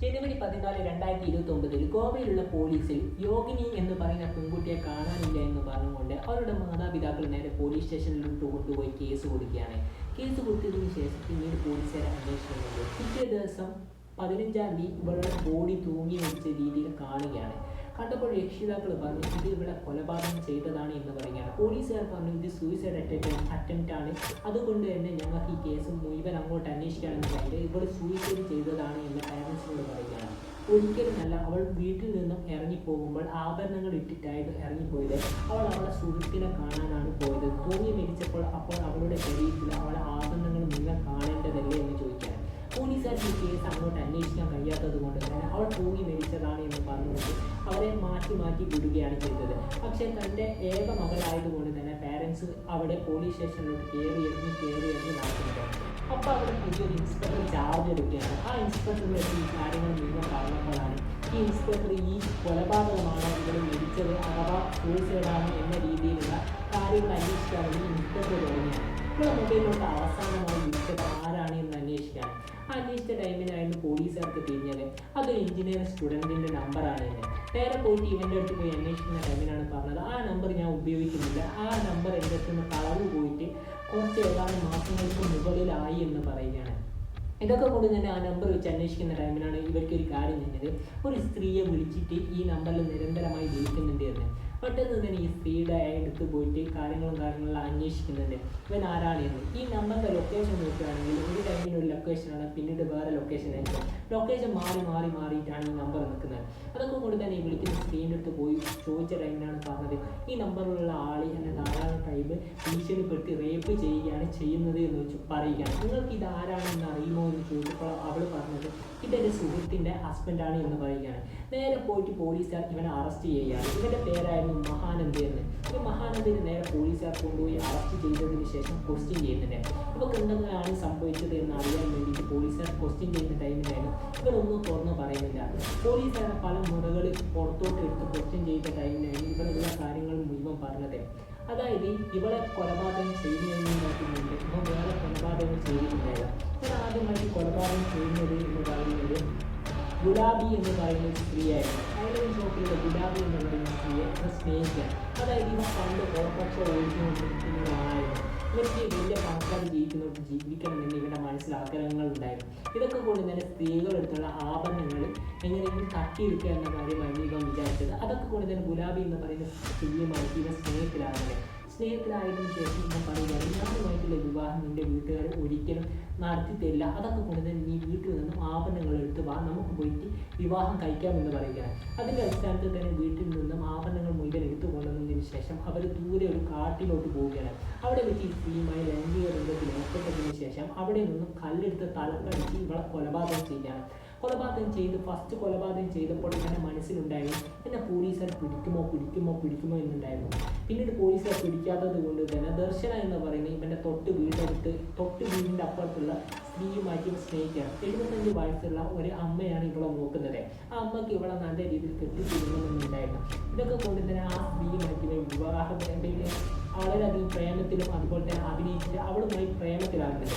ജനുവരി പതിനാല് രണ്ടായിരത്തി ഇരുപത്തി ഒമ്പതിൽ ഗോവയിലുള്ള പോലീസിൽ യോഗിനി എന്ന് പറയുന്ന പെൺകുട്ടിയെ കാണാനില്ല എന്ന് പറഞ്ഞുകൊണ്ട് അവരുടെ മാതാപിതാക്കൾ നേരെ പോലീസ് സ്റ്റേഷനിലോട്ട് കൊണ്ടുപോയി കേസ് കൊടുക്കുകയാണ്. കേസ് കൊടുത്തതിന് ശേഷം പിന്നീട് പോലീസുകാരെ അന്വേഷിക്കുന്നുണ്ട് പിറ്റേ ദിവസം പതിനഞ്ചാം തീയതി ഇവരുടെ ബോഡി തൂങ്ങി വെച്ച രീതിയിൽ കാണുകയാണ്. കണ്ടപ്പോൾ രക്ഷിതാക്കൾ പറഞ്ഞു ഇത് ഇവിടെ കൊലപാതകം ചെയ്തതാണ് എന്ന് പറയുകയാണ്. പോലീസുകാർ പറഞ്ഞു ഇത് സൂയിസൈഡ് അറ്റംപ്റ്റ് അറ്റംപ്റ്റ് ആണ്. അതുകൊണ്ട് തന്നെ ഞങ്ങൾക്ക് ഈ കേസ് മുഴുവൻ അങ്ങോട്ട് അന്വേഷിക്കുകയാണെന്ന് പറയുന്നത് ഇവൾ സൂയിസൈഡ് ചെയ്തതാണ് എന്ന് പാരൻസിനോട് പറയുകയാണ്. ഒരിക്കലുമല്ല അവൾ വീട്ടിൽ നിന്നും ഇറങ്ങിപ്പോകുമ്പോൾ ആഭരണങ്ങൾ ഇട്ടിട്ടായിട്ട് ഇറങ്ങിപ്പോയത്. അവൾ അവളുടെ സുഹൃത്തിനെ കാണാനാണ് പോയത്. തൂങ്ങി മരിച്ചപ്പോൾ അപ്പോൾ അവളുടെ ശരീരത്തിൽ അവളെ ആഭരണങ്ങൾ നിങ്ങൾ കാണേണ്ടതല്ലേ എന്ന് ചോദിക്കുകയാണ് പോലീസുകാർക്ക് ഈ കേസ് അങ്ങോട്ട് അന്വേഷിക്കാൻ കഴിയാത്തത് കൊണ്ട് തന്നെ അവൾ തൂങ്ങി മരിച്ചതാണ് എന്ന് പറഞ്ഞുകൊണ്ട് അവരെ മാറ്റി മാറ്റി വിടുകയാണ് ചെയ്തത് പക്ഷേ തന്റെ ഏക മകളായതുകൊണ്ട് തന്നെ പാരൻസ് അവിടെ പോലീസ് സ്റ്റേഷനിലോട്ട് കയറി ഇറങ്ങി കയറി ഇറങ്ങി നടക്കുന്നത് അപ്പോൾ അവിടെ പുതിയൊരു ഇൻസ്പെക്ടർ ചാർജ് എടുക്കുകയാണ് ആ ഇൻസ്പെക്ടറിലേക്ക് ഈ കാര്യങ്ങൾ മുഴുവൻ പറഞ്ഞപ്പോഴാണ് ഈ ഇൻസ്പെക്ടർ ഈ കൊലപാതകമാണ് ഇവിടെ മരിച്ചത് അഥവാ സൂയിസൈഡാണ് എന്ന രീതിയിലുള്ള കാര്യങ്ങൾ അന്വേഷിക്കാൻ വേണ്ടി ഇൻസ്പെക്ടർ തുടങ്ങിയാണ് ഇവിടെ മൊബൈലിലോട്ട് അവസാനമായി വിളിച്ചത് ആരാണ് എന്ന് അന്വേഷിക്കാൻ? അന്വേഷിച്ച ടൈമിനായിരുന്നു പോലീസുകാർക്ക് തിരിഞ്ഞത്. അതൊരു എഞ്ചിനീയറിംഗ് സ്റ്റുഡന്റിന്റെ നമ്പറാണ് എന്ന് നേരെ പോയിട്ട് ഇവന്റെ അടുത്ത് പോയി അന്വേഷിക്കുന്ന ടൈമിനാണ് പറഞ്ഞത്. ആ നമ്പർ ഞാൻ ഉപയോഗിക്കുന്നില്ല. ആ നമ്പർ എന്റെ അടുത്ത് നിന്ന് കളവ് പോയിട്ട് കുറച്ച് ഏതാനും മാസങ്ങൾക്ക് മുകളിലായി എന്ന് പറയുകയാണ്. ഇതൊക്കെ കൊണ്ട് തന്നെ ആ നമ്പർ വെച്ച് അന്വേഷിക്കുന്ന ടൈമിലാണ് ഇവർക്ക് ഒരു കാര്യം ചെയ്യുന്നത് ഒരു സ്ത്രീയെ വിളിച്ചിട്ട് ഈ നമ്പറിൽ നിരന്തരമായി വിളിക്കുന്നുണ്ട് എന്ന്. പെട്ടെന്ന് തന്നെ ഈ സ്ത്രീയുടെ എടുത്ത് പോയിട്ട് കാര്യങ്ങളും കാര്യങ്ങളും അന്വേഷിക്കുന്നുണ്ട്. ഇവൻ ആരാണ് എന്ന്? ഈ നമ്മളുടെ ലൊക്കേഷൻ നോക്കുകയാണെങ്കിൽ ഒരു ടൈമിന് ഒരു ലൊക്കേഷനാണ് പിന്നീട് വേറെ ലൊക്കേഷൻ ആയിരിക്കും. ലൊക്കേഷൻ മാറി മാറി മാറിയിട്ടാണ് ഈ നമ്പർ നിൽക്കുന്നത്. അതൊക്കെ കൊണ്ട് തന്നെ ഈ വിളിക്കുന്ന സ്ത്രീന്റെ അടുത്ത് പോയി ചോദിച്ച ടൈമിലാണ് പറഞ്ഞത്. ഈ നമ്പറിലുള്ള ആൾ എന്നെ ധാരാളം ടൈം ഭീഷണിപ്പെടുത്തി റേപ്പ് ചെയ്യുകയാണ് ചെയ്യുന്നത് എന്ന് വെച്ച് പറയുകയാണ്. നിങ്ങൾക്ക് ഇത് ആരാണെന്ന് അറിയുമോ എന്ന് ചോദിച്ചപ്പോൾ അവൾ പറഞ്ഞത് ഇതെന്റെ സുഹൃത്തിന്റെ ഹസ്ബൻഡാണ് എന്ന് പറയുകയാണ്. നേരെ പോയിട്ട് പോലീസുകാർ ഇവനെ അറസ്റ്റ് ചെയ്യുകയാണ്. ഇവന്റെ പേരായിരുന്നു മഹാനന്ദ എന്ന്. ഈ മഹാനന്ദിനെ നേരെ പോലീസുകാർ കൊണ്ടുപോയി അറസ്റ്റ് ചെയ്തതിന് ശേഷം ക്വസ്റ്റ്യൻ ചെയ്യുന്നുണ്ട് ഇവർക്ക് എന്തെങ്കിലാണ് സംഭവിച്ചത് എന്ന് അറിയാൻ വേണ്ടിയിട്ട് പോലീസുകാർ ക്വസ്റ്റ്യൻ ചെയ്യുന്ന ടൈമിലായിരുന്നു ഇവരൊന്നും തുറന്ന് പറയുന്നില്ല. പോലീസുകാരെ പല മുറകളിൽ പുറത്തോട്ട് എടുത്ത് ക്വസ്റ്റ്യൻ ചെയ്ത ടൈമിലായിരുന്നു പറഞ്ഞത് അതായത് ഇവളെ കൊലപാതകം ചെയ്തതിന് മുമ്പ് ഇവ വേറെ കൊലപാതകം ചെയ്യുന്നില്ല. ഇവർ ആദ്യമായിട്ട് കൊലപാതകം ചെയ്യുന്നത് എന്ന് പറയുന്നത് ഗുലാബി എന്ന് പറയുന്ന സ്ത്രീയായിരുന്നു. ടൈലറിംഗ് ഷോപ്പിലെ ഗുലാബി എന്ന് പറയുന്ന സ്ത്രീയെ ഇവർ സ്നേഹിക്കാൻ. അതായത് ഇവ പണ്ട് ഓട്ടോറിക്ഷ ഓടിച്ചുകൊണ്ടിരിക്കുന്ന ആളായിരുന്നു ഇവർക്ക് വലിയ പണക്കാർ ജീവിക്കുന്നവർക്ക് ജീവിക്കണമെന്ന് ഇവരുടെ മനസ്സിൽ ആഗ്രഹങ്ങൾ ഉണ്ടായിരുന്നു ഇതൊക്കെ കൊണ്ട് തന്നെ സ്ത്രീകളെടുത്തുള്ള ആഭരണങ്ങൾ എങ്ങനെയെങ്കിലും തട്ടിയെടുക്കുക എന്ന കാര്യമായിരുന്നു ഇവ വിചാരിച്ചത് അതൊക്കെ തന്നെ ഗുലാബി എന്ന് പറയുന്ന തുല്യമായി ഇവ സ്നേഹത്തിലാകുന്നത് സ്നേഹത്തിലായതിനു ശേഷം ഇവൻ പറയുകയാണ് എല്ലാവരുമായിട്ടുള്ള വിവാഹം നിന്റെ വീട്ടുകാർ ഒരിക്കലും നടത്തി അതൊക്കെ കൊണ്ട് തന്നെ നീ വീട്ടിൽ നിന്നും ആഭരണങ്ങൾ എടുത്ത് വാ നമുക്ക് പോയിട്ട് വിവാഹം കഴിക്കാമെന്ന് പറയുകയാണ്. അതിന്റെ അടിസ്ഥാനത്തിൽ തന്നെ വീട്ടിൽ നിന്നും ആഭരണങ്ങൾ മുഴുവൻ എടുത്തു കൊണ്ടുവന്നതിന് ശേഷം അവർ ദൂരെ ഒരു കാട്ടിലോട്ട് പോവുകയാണ്. അവിടെ വെച്ച് ഈ സ്ത്രീയുമായി ലൈംഗിക ബന്ധത്തിൽ ഏർപ്പെട്ടതിന് ശേഷം അവിടെ നിന്നും കല്ലെടുത്ത് തലക്കടിച്ച് ഇവളെ കൊലപാതകം ചെയ്യുകയാണ്. കൊലപാതകം ചെയ്ത് ഫസ്റ്റ് കൊലപാതകം ചെയ്തപ്പോൾ എന്റെ മനസ്സിലുണ്ടായി? എന്നെ പോലീസുകാർ പിടിക്കുമോ പിടിക്കുമോ പിടിക്കുമോ എന്നുണ്ടായിരുന്നു. പിന്നീട് പോലീസുകാർ പിടിക്കാത്തത് കൊണ്ട് തന്നെ ദർശന എന്ന് പറയുന്ന ഇവന്റെ തൊട്ട് വീടെടുത്ത് തൊട്ട് വീടിന്റെ അപ്പുറത്തുള്ള സ്ത്രീയുമായിട്ട് സ്നേഹിക്കുകയാണ്. എഴുപത്തഞ്ച് വയസ്സുള്ള ഒരു അമ്മയാണ് ഇവളെ നോക്കുന്നത്. ആ അമ്മയ്ക്ക് ഇവളെ നല്ല രീതിയിൽ കെട്ടിത്തിരുന്നുണ്ടായിരുന്നു ഇതൊക്കെ കൊണ്ട് തന്നെ ആ സ്ത്രീയുമായിട്ട് വിവാഹം വളരെയധികം പ്രേമത്തിലും അതുപോലെ തന്നെ അഭിനയിച്ചിട്ട് അവളുമായി പ്രേമത്തിലാകുന്നത്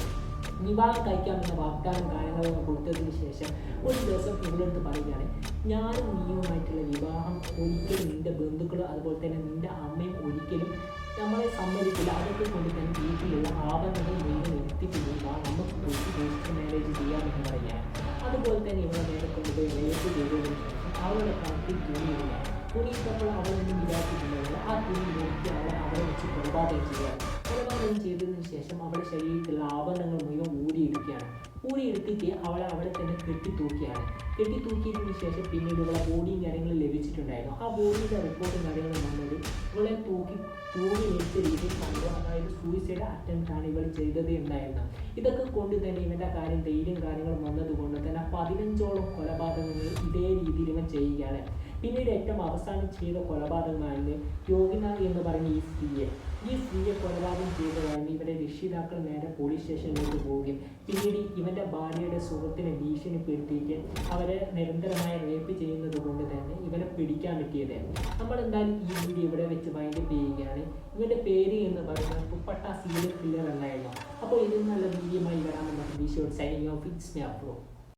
വിവാഹം കഴിക്കാമെന്ന വാഗ്ദാനം കാര്യങ്ങളും കൊടുത്തതിന് ശേഷം ഒരു ദിവസം ഇവളടുത്ത് പറയുകയാണ് ഞാനും നീയുമായിട്ടുള്ള വിവാഹം ഒരിക്കലും നിന്റെ ബന്ധുക്കളും അതുപോലെ തന്നെ നിന്റെ അമ്മയും ഒരിക്കലും നമ്മളെ സമ്മതിക്കില്ല അതൊക്കെ കൊണ്ട് തന്നെ വീട്ടിലുള്ള ആഭരണങ്ങൾ മുഴുവൻ എത്തിപ്പിടിക്കുക നമുക്ക് പോയി രജിസ്റ്റർ മാരേജ് ചെയ്യാമെന്ന് പറയുകയാണ് അതുപോലെ തന്നെ ഇവളെ നേരെ കൊണ്ടുപോയി റേപ്പ് ചെയ്തതിന് ശേഷം അവളുടെ കണക്കിൽ തുണിയില്ല തുണിയിട്ടപ്പോൾ അവളൊന്നും വിചാരിച്ചിട്ടുണ്ടാവില്ല ആ തുണി നോക്കി അവളെ അവരെ വെച്ച് കൊലപാതകം ചെയ്യുകയാണ് കൊലപാതകം ചെയ്തതിന് ശേഷം അവളുടെ ശരീരത്തിലുള്ള ആഭരണങ്ങൾ മുഴുവൻ ഊരിയെടുക്കുകയാണ്. ഊരിയെടുത്തിട്ട് അവളെ അവിടെ തന്നെ കെട്ടിത്തൂക്കിയാണ്. കെട്ടിത്തൂക്കിയതിന് ശേഷം പിന്നീട് ഇവളെ ബോഡിയും കാര്യങ്ങളും ലഭിച്ചിട്ടുണ്ടായിരുന്നു. ആ ബോഡിയുടെ റിപ്പോർട്ടും കാര്യങ്ങളും വന്നത് ഇവളെ തൂക്കി തൂങ്ങി മരിച്ച രീതിയിൽ കണ്ടു. അതായത് സൂയിസൈഡ് അറ്റംപ്റ്റ് ആണ് ഇവൾ ചെയ്തത് ഉണ്ടായിരുന്നത് ഇതൊക്കെ കൊണ്ട് തന്നെ ഇവന്റെ കാര്യം ധൈര്യം കാര്യങ്ങളും വന്നത് കൊണ്ട് തന്നെ പതിനഞ്ചോളം കൊലപാതകങ്ങൾ ഇതേ രീതിയിൽ ഇവൻ ചെയ്യുകയാണ്. പിന്നീട് ഏറ്റവും അവസാനം ചെയ്ത കൊലപാതകമായിരുന്നു യോഗിനാഥ് എന്ന് പറഞ്ഞ ഈ സ്ത്രീയെ. ഈ സ്ത്രീയെ കൊലപാതകം ചെയ്തതാണ് ഇവരെ രക്ഷിതാക്കൾ നേരെ പോലീസ് സ്റ്റേഷനിലേക്ക് പോവുകയും. പിന്നീട് ഇവന്റെ ഭാര്യയുടെ സുഹൃത്തിനെ ഭീഷണിപ്പെടുത്തിയിട്ട് അവരെ നിരന്തരമായി റേപ്പ് ചെയ്യുന്നത് കൊണ്ട് തന്നെ ഇവരെ പിടിക്കാൻ പറ്റിയത് നമ്മൾ എന്തായാലും ഈ വീഡിയോ ഇവിടെ വെച്ച് വൈൻഡപ്പ് ചെയ്യുകയാണ്. ഇവന്റെ പേര് എന്ന് പറയുന്നത് പുപ്പട്ട സീരിയൽ കില്ലർ എന്നായിരുന്നു. അപ്പോൾ ഇതിൽ നല്ല നമുക്ക് B shot signing off it's me